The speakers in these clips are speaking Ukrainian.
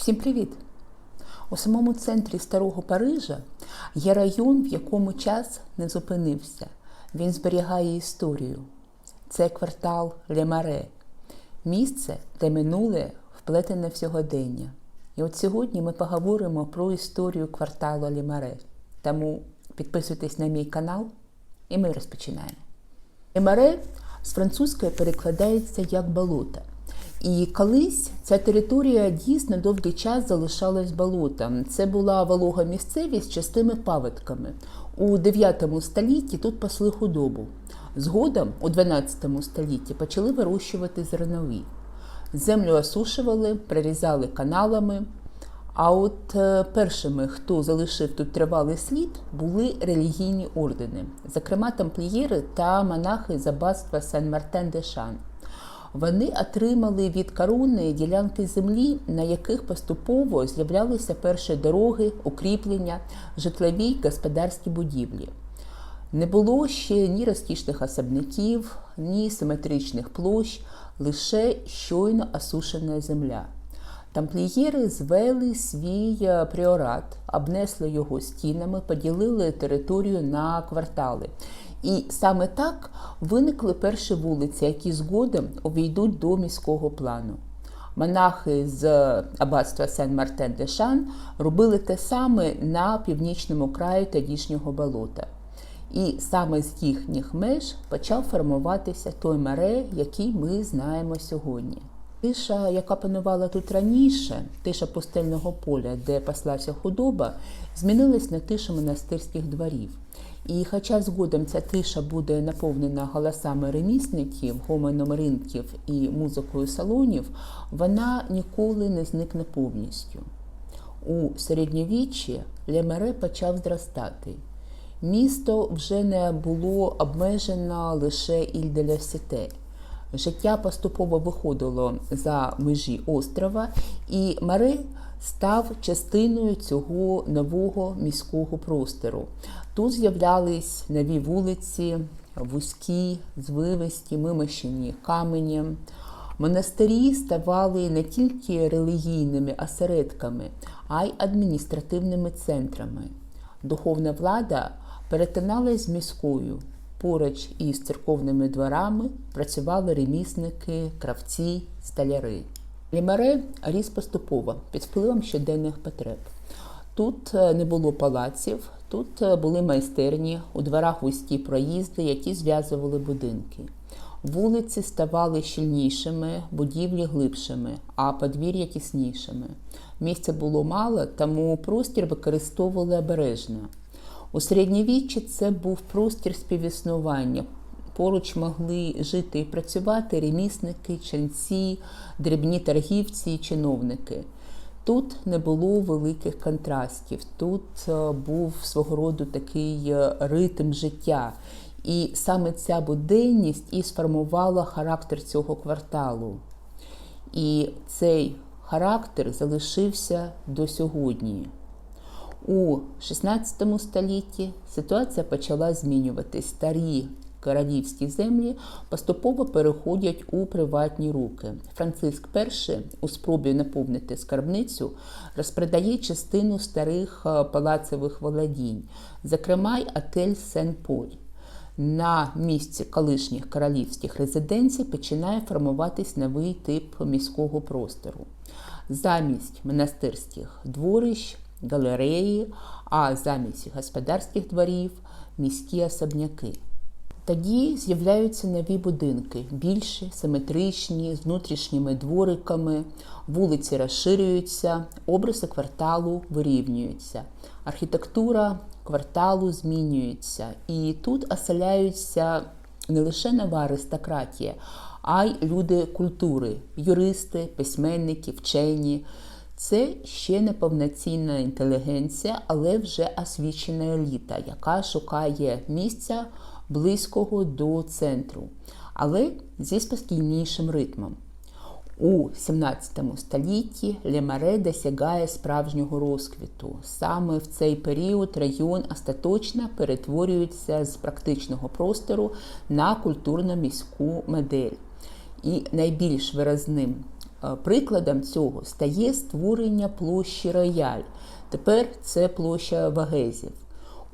Всім привіт! У самому центрі старого Парижа є район, в якому час не зупинився. Він зберігає історію. Це квартал Лемаре, місце, де минуле вплетене в сьогодення. І от сьогодні ми поговоримо про історію кварталу Лемаре. Тому підписуйтесь на мій канал, і ми розпочинаємо. Лемаре з французької перекладається як болото. І колись ця територія дійсно довгий час залишалась болотом. Це була волога місцевість з частими паводками. У 9 столітті тут пасли худобу. Згодом, у 12 столітті, почали вирощувати зернові. Землю осушували, прирізали каналами. А от е, першими, хто залишив тут тривалий слід, були релігійні ордени, зокрема тамплієри та монахи з аббатства Сен-Мартен-де-Шан. Вони отримали від корони ділянки землі, на яких поступово з'являлися перші дороги, укріплення, житлові й господарські будівлі. Не було ще ні розкішних особників, ні симетричних площ, лише щойно осушена земля. Тамплієри звели свій е, пріорат, обнесли його стінами, поділили територію на квартали. І саме так виникли перші вулиці, які згодом увійдуть до міського плану. Монахи з аббатства Сен-Мартен-де-Шан робили те саме на північному краї тодішнього болота. І саме з їхніх меж почав формуватися той маре, який ми знаємо сьогодні. Тиша, яка панувала тут раніше, тиша пустельного поля, де паслася худоба, змінилась на тишу монастирських дворів. І хоча згодом ця тиша буде наповнена голосами ремісників, гомоном ринків і музикою салонів, вона ніколи не зникне повністю. У середньовіччі Лемере почав зростати. Місто вже не було обмежено лише Іль-де-ля-Сіте. Життя поступово виходило за межі острова, і Маре став частиною цього нового міського простору. Тут з'являлись нові вулиці, вузькі, звивисті, вимощені каменем. Монастирі ставали не тільки релігійними осередками, а й адміністративними центрами. Духовна влада перетиналась з міською. Поруч із церковними дворами працювали ремісники, кравці, столяри. Лімаре ріс поступово під впливом щоденних потреб. Тут не було палаців, тут були майстерні, у дворах вузькі проїзди, які зв'язували будинки. Вулиці ставали щільнішими, будівлі глибшими, а подвір'я тіснішими. Місця було мало, тому простір використовували обережно. У середньовіччі це був простір співіснування. Поруч могли жити і працювати ремісники, ченці, дрібні торгівці і чиновники. Тут не було великих контрастів, тут був свого роду такий ритм життя. І саме ця буденність і сформувала характер цього кварталу. І цей характер залишився до сьогодні. У 16 столітті ситуація почала змінюватись. Старі королівські землі поступово переходять у приватні руки. Франциск І у спробі наповнити скарбницю розпродає частину старих палацевих володінь, зокрема й отель Сен-Поль. На місці колишніх королівських резиденцій починає формуватись новий тип міського простору. Замість монастирських дворищ галереї, а замість господарських дворів міські особняки. Тоді з'являються нові будинки, більші, симетричні, з внутрішніми двориками, вулиці розширюються, обриси кварталу вирівнюються, архітектура кварталу змінюється. І тут оселяються не лише нова аристократія, а й люди культури, юристи, письменники, вчені. Це ще не повноцінна інтелігенція, але вже освічена еліта, яка шукає місця близького до центру, але зі спокійнішим ритмом. У 17 столітті Лемаре досягає справжнього розквіту. Саме в цей період район остаточно перетворюється з практичного простору на культурно-міську модель. І найбільш виразним Прикладом цього стає створення площі Рояль. Тепер це площа Вагезів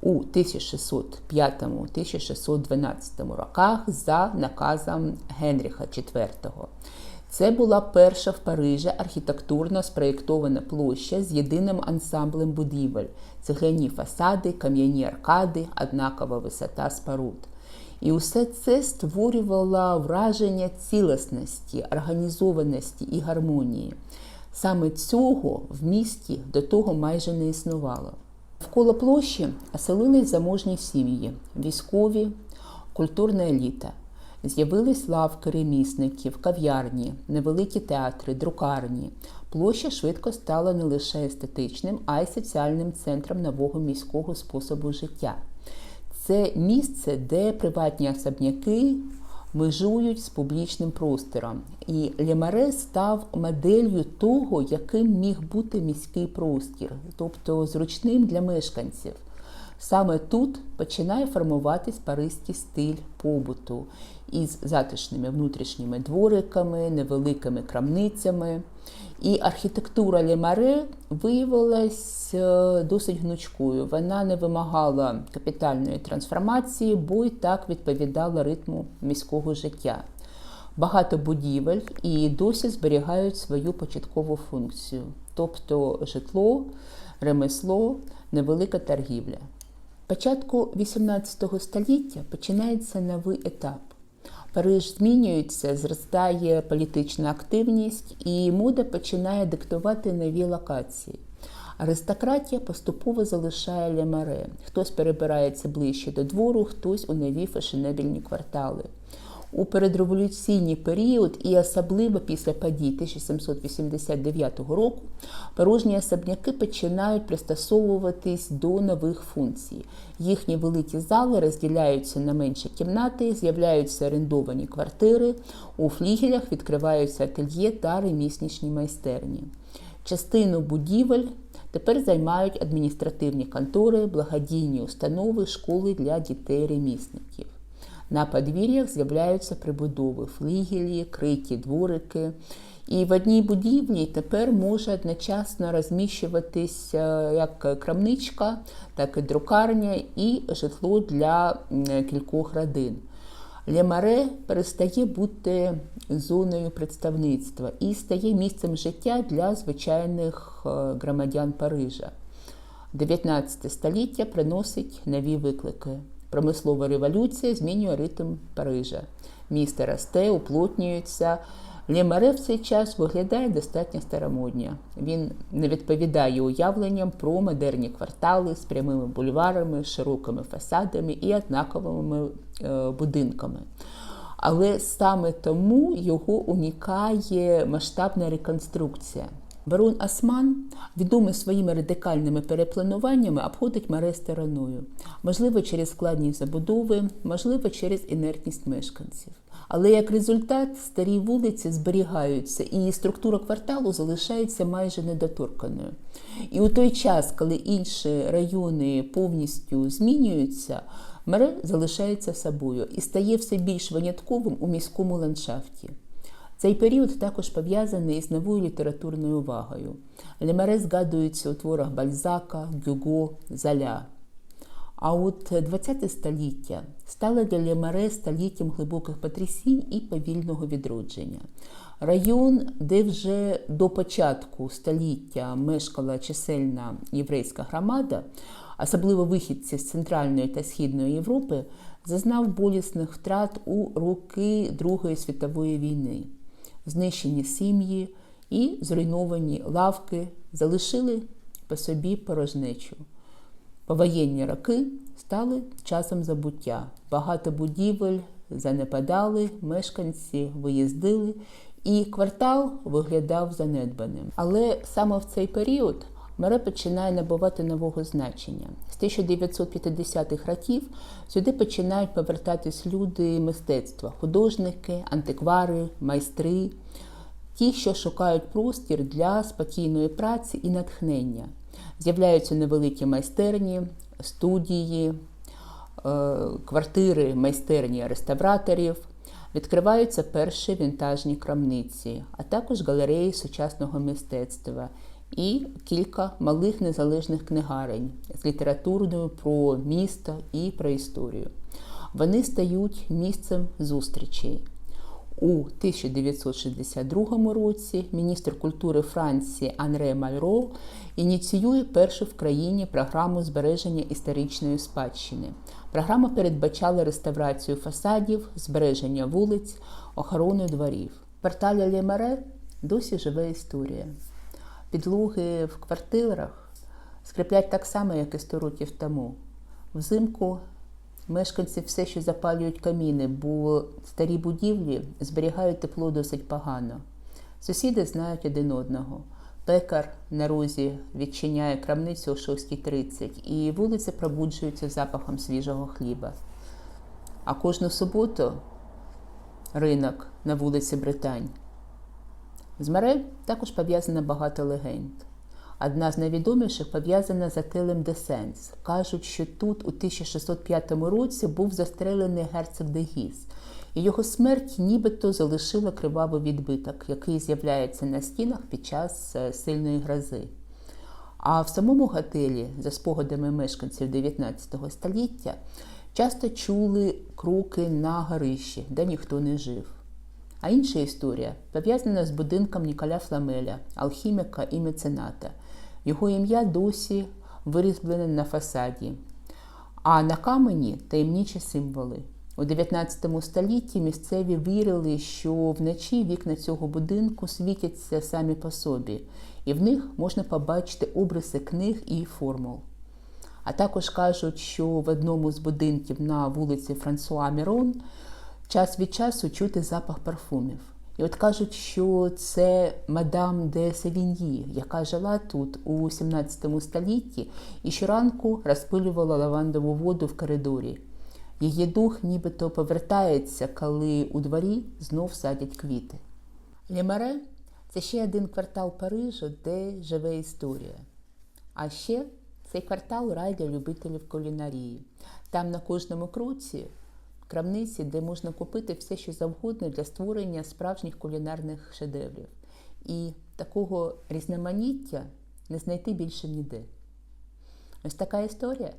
у 1605-1612 роках за наказом Генріха IV. Це була перша в Парижі архітектурно спроєктована площа з єдиним ансамблем будівель, цегляні фасади, кам'яні аркади, однакова висота споруд. І усе це створювало враження цілісності, організованості і гармонії. Саме цього в місті до того майже не існувало. Вколо площі оселились заможні сім'ї, військові, культурна еліта. З'явились лавки ремісників, кав'ярні, невеликі театри, друкарні. Площа швидко стала не лише естетичним, а й соціальним центром нового міського способу життя. Це місце, де приватні особняки межують з публічним простором. І Лемаре став моделлю того, яким міг бути міський простір, тобто зручним для мешканців. Саме тут починає формуватись паризький стиль побуту із затишними внутрішніми двориками, невеликими крамницями. І архітектура Лемаре виявилась е, досить гнучкою. Вона не вимагала капітальної трансформації, бо й так відповідала ритму міського життя. Багато будівель і досі зберігають свою початкову функцію, тобто житло, ремесло, невелика торгівля. Початку XVIII століття починається новий етап. Париж змінюється, зростає політична активність, і мода починає диктувати нові локації. Аристократія поступово залишає лямаре. Хтось перебирається ближче до двору, хтось у нові фешенебельні квартали. У передреволюційний період і особливо після подій 1789 року порожні особняки починають пристосовуватись до нових функцій. Їхні великі зали розділяються на менші кімнати, з'являються орендовані квартири, у флігелях відкриваються ательє та ремісничні майстерні. Частину будівель тепер займають адміністративні контори, благодійні установи, школи для дітей-ремісників. На подвір'ях з'являються прибудови, флігелі, криті дворики. І в одній будівлі тепер може одночасно розміщуватися як крамничка, так і друкарня, і житло для кількох родин. Лемаре перестає бути зоною представництва і стає місцем життя для звичайних громадян Парижа. 19 століття приносить нові виклики. Промислова революція змінює ритм Парижа. Місто росте, уплотнюється. Лемаре в цей час виглядає достатньо старомодньо. Він не відповідає уявленням про модерні квартали з прямими бульварами, широкими фасадами і однаковими е, будинками. Але саме тому його унікає масштабна реконструкція. Барон Осман, відомий своїми радикальними переплануваннями, обходить море стороною. Можливо, через складність забудови, можливо, через інертність мешканців. Але як результат, старі вулиці зберігаються, і структура кварталу залишається майже недоторканою. І у той час, коли інші райони повністю змінюються, мере залишається собою і стає все більш винятковим у міському ландшафті. Цей період також пов'язаний із новою літературною увагою. Лемаре згадується у творах Бальзака, Гюго, Золя. А от ХХ століття стало для Лемаре століттям глибоких потрясінь і повільного відродження. Район, де вже до початку століття мешкала чисельна єврейська громада, особливо вихідці з Центральної та Східної Європи, зазнав болісних втрат у роки Другої світової війни. Знищені сім'ї і зруйновані лавки залишили по собі порожнечу. Повоєнні роки стали часом забуття. Багато будівель занепадали, мешканці виїздили, і квартал виглядав занедбаним. Але саме в цей період Мере починає набувати нового значення. З 1950-х років сюди починають повертатись люди мистецтва, художники, антиквари, майстри, ті, що шукають простір для спокійної праці і натхнення. З'являються невеликі майстерні, студії, квартири майстерні реставраторів. Відкриваються перші вінтажні крамниці, а також галереї сучасного мистецтва і кілька малих незалежних книгарень з літературною про місто і про історію. Вони стають місцем зустрічей. У 1962 році міністр культури Франції Анре Мальро ініціює першу в країні програму збереження історичної спадщини. Програма передбачала реставрацію фасадів, збереження вулиць, охорону дворів. В кварталі Лемаре досі живе історія. Підлоги в квартирах скріплять так само, як і 100 років тому. Взимку Мешканці все ще запалюють каміни, бо старі будівлі зберігають тепло досить погано. Сусіди знають один одного. Пекар на розі відчиняє крамницю о 6.30 і вулиця пробуджується запахом свіжого хліба. А кожну суботу ринок на вулиці Британь. З Марель також пов'язано багато легенд. Одна з найвідоміших пов'язана з Атилем де Сенс. Кажуть, що тут у 1605 році був застрелений герцог де Гіс, і його смерть нібито залишила кривавий відбиток, який з'являється на стінах під час е, сильної грози. А в самому готелі, за спогадами мешканців 19 століття, часто чули кроки на горищі, де ніхто не жив. А інша історія пов'язана з будинком Ніколя Фламеля, алхіміка і мецената. Його ім'я досі вирізблене на фасаді, а на камені таємничі символи. У 19 столітті місцеві вірили, що вночі вікна цього будинку світяться самі по собі, і в них можна побачити обриси книг і формул. А також кажуть, що в одному з будинків на вулиці Франсуа Мірон час від часу чути запах парфумів. І от кажуть, що це мадам де Севіньї, яка жила тут у 17 столітті і щоранку розпилювала лавандову воду в коридорі. Її дух нібито повертається, коли у дворі знов садять квіти. Лемаре це ще один квартал Парижу, де живе історія. А ще цей квартал рай для любителів кулінарії. Там на кожному кроці крамниці, де можна купити все, що завгодно для створення справжніх кулінарних шедеврів. І такого різноманіття не знайти більше ніде. Ось така історія.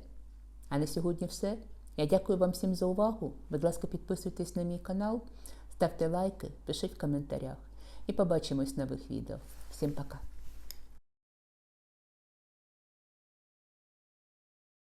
А на сьогодні все. Я дякую вам всім за увагу. Будь ласка, підписуйтесь на мій канал, ставте лайки, пишіть в коментарях. І побачимось в нових відео. Всім пока!